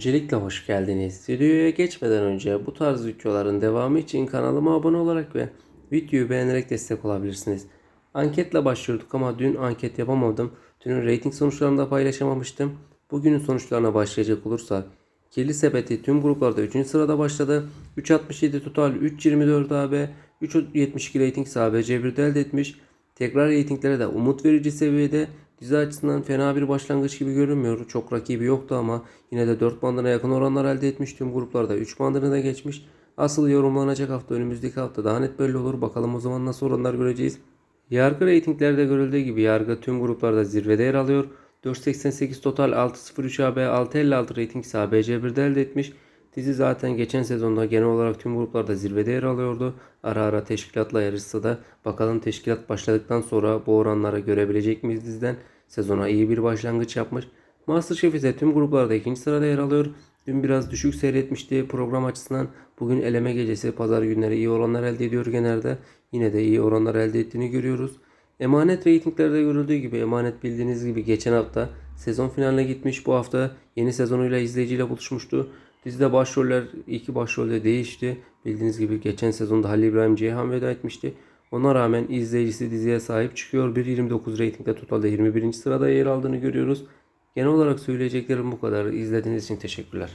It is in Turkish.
Öncelikle hoş geldiniz. Videoya geçmeden önce bu tarz videoların devamı için kanalıma abone olarak ve videoyu beğenerek destek olabilirsiniz. Anketle başlıyorduk ama dün anket yapamadım. Dünün rating sonuçlarını da paylaşamamıştım. Bugünün sonuçlarına başlayacak olursak Kirli Sepeti tüm gruplarda 3. sırada başladı. 3.67 total 3.24 AB, 3.72 rating ise ABC1'de elde etmiş. Tekrar reytinglere de umut verici seviyede. Dizi açısından fena bir başlangıç gibi görünmüyor. Çok rakibi yoktu ama yine de 4 bandına yakın oranlar elde etmiş. Tüm gruplarda 3 bandını da geçmiş. Asıl yorumlanacak hafta önümüzdeki hafta daha net belli olur. Bakalım o zaman nasıl oranlar göreceğiz. Yargı reytinglerde görüldüğü gibi yargı tüm gruplarda zirvede yer alıyor. 488 total 603 AB 656 rating ise ABC1'de elde etmiş. Dizi zaten geçen sezonda genel olarak tüm gruplarda zirvede yer alıyordu. Ara ara teşkilatla yarışsa da bakalım teşkilat başladıktan sonra bu oranları görebilecek miyiz diziden. Sezona iyi bir başlangıç yapmış. Masterchef ise tüm gruplarda ikinci sırada yer alıyor. Dün biraz düşük seyretmişti program açısından. Bugün eleme gecesi pazar günleri iyi oranlar elde ediyor genelde. Yine de iyi oranlar elde ettiğini görüyoruz. Emanet reytinglerde görüldüğü gibi Emanet bildiğiniz gibi geçen hafta sezon finaline gitmiş. Bu hafta yeni sezonuyla izleyiciyle buluşmuştu. Dizide başroller iki başrolde değişti. Bildiğiniz gibi geçen sezonda Halil İbrahim Ceyhan veda etmişti. Ona rağmen izleyicisi diziye sahip çıkıyor. 1.29 reytingde totalde 21. sırada yer aldığını görüyoruz. Genel olarak söyleyeceklerim bu kadar. İzlediğiniz için teşekkürler.